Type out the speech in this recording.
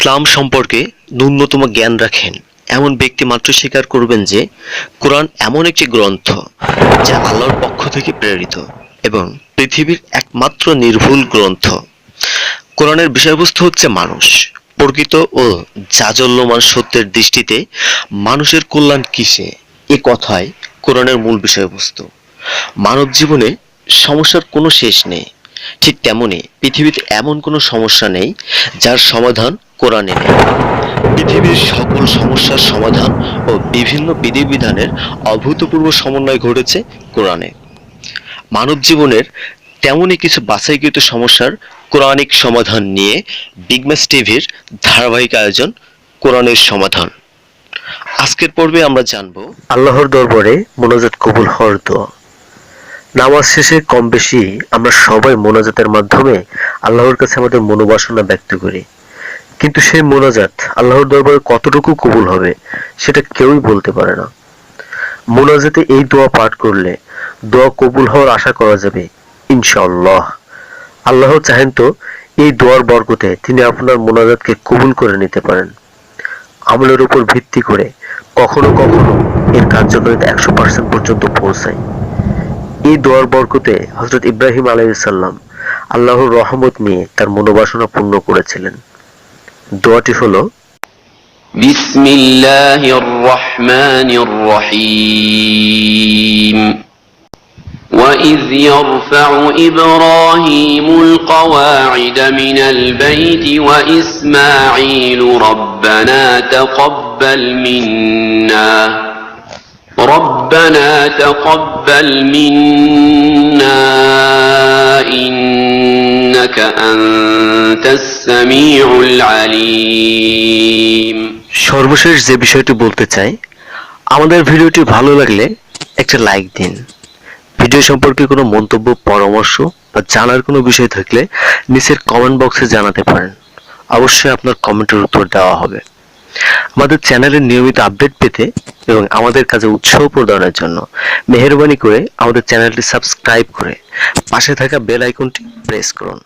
ইসলাম সম্পর্কে ন্যূনতম জ্ঞান রাখেন। এমন ব্যক্তি মাত্র স্বীকার করবেন যে, কোরআন এমন একটি গ্রন্থ যা আল্লাহর পক্ষ থেকে প্রেরিত এবং পৃথিবীর একমাত্র নির্ভুল গ্রন্থ। কোরআনের বিষয়বস্তু হচ্ছে মানুষ। প্রকৃত ও জাজল্যমান সত্যের দৃষ্টিতে মানুষের কল্যাণ কিসে? এ কথাই কোরআনের মূল বিষয়বস্তু। মানব জীবনে সমস্যার কোনো শেষ নেই। ঠিক তেমনি পৃথিবীতে এমন কোনো সমস্যা নেই যার সমাধান কোরআনে নেই। পৃথিবীর সকল সমস্যার সমাধান ও বিভিন্ন বিধিবিধানের অভূতপূর্ব সমন্বয় ঘটেছে কোরআনে। মানব জীবনের তেমনই কিছু বাছাইকৃত সমস্যার কোরআনিক সমাধান নিয়ে বিগম্যাস টিভির ধারাবাহিক আয়োজন কোরআনের সমাধান। আজকের পর্বে আমরা জানব, আল্লাহর দরবারে মোনাজাত কবুল হওয়ার দোয়া। নামাজ শেষে কম বেশি আমরা সবাই মোনাজাতের মাধ্যমে আল্লাহর কাছে আমাদের মনোবাসনা ব্যক্ত করি। কিন্তু সেই মোনাজাত আল্লাহর দরবারে কতটুকু কবুল হবে, সেটা কেউই বলতে পারে না। মোনাজাতে এই দোয়া পাঠ করলে দোয়া কবুল হওয়ার আশা করা যাবে ইনশাল্লাহ আল্লাহ চাহেন তো এই দোয়ার বরকতে তিনি আপনার মোনাজাতকে কবুল করে নিতে পারেন। আমলের উপর ভিত্তি করে কখনো কখনো এর কার্যকারিতা একশো পার্সেন্ট পর্যন্ত পৌঁছায়। এই দোয়ার বরকতে হজরত ইব্রাহিম আলাইসাল্লাম আল্লাহর রহমত নিয়ে তার মনোবাসনা পূর্ণ করেছিলেন। দোয়াটি হলো بسم الله الرحمن الرحيم وإذ يرفع إبراهيم القواعد من البيت وإسماعيل ربنا تقبل منا ربنا تقبل منا إنك أنت السميع العليم সর্বশেষ যে বিষয়টি বলতে চাই, আমাদের ভিডিওটি ভালো লাগলে একটা লাইক দিন। ভিডিও সম্পর্কে কোনো মন্তব্য, পরামর্শ বা জানার কোনো বিষয় থাকলে নিচের কমেন্ট বক্সে জানাতে পারেন। অবশ্যই আপনার কমেন্টের উত্তর দেওয়া হবে। আমাদের চ্যানেলের নিয়মিত আপডেট পেতে এবং আমাদের কাজে উৎসাহ প্রদানের জন্য মেহরবানি করে আমাদের চ্যানেলটি সাবস্ক্রাইব করে পাশে থাকা বেল আইকনটি প্রেস করুন।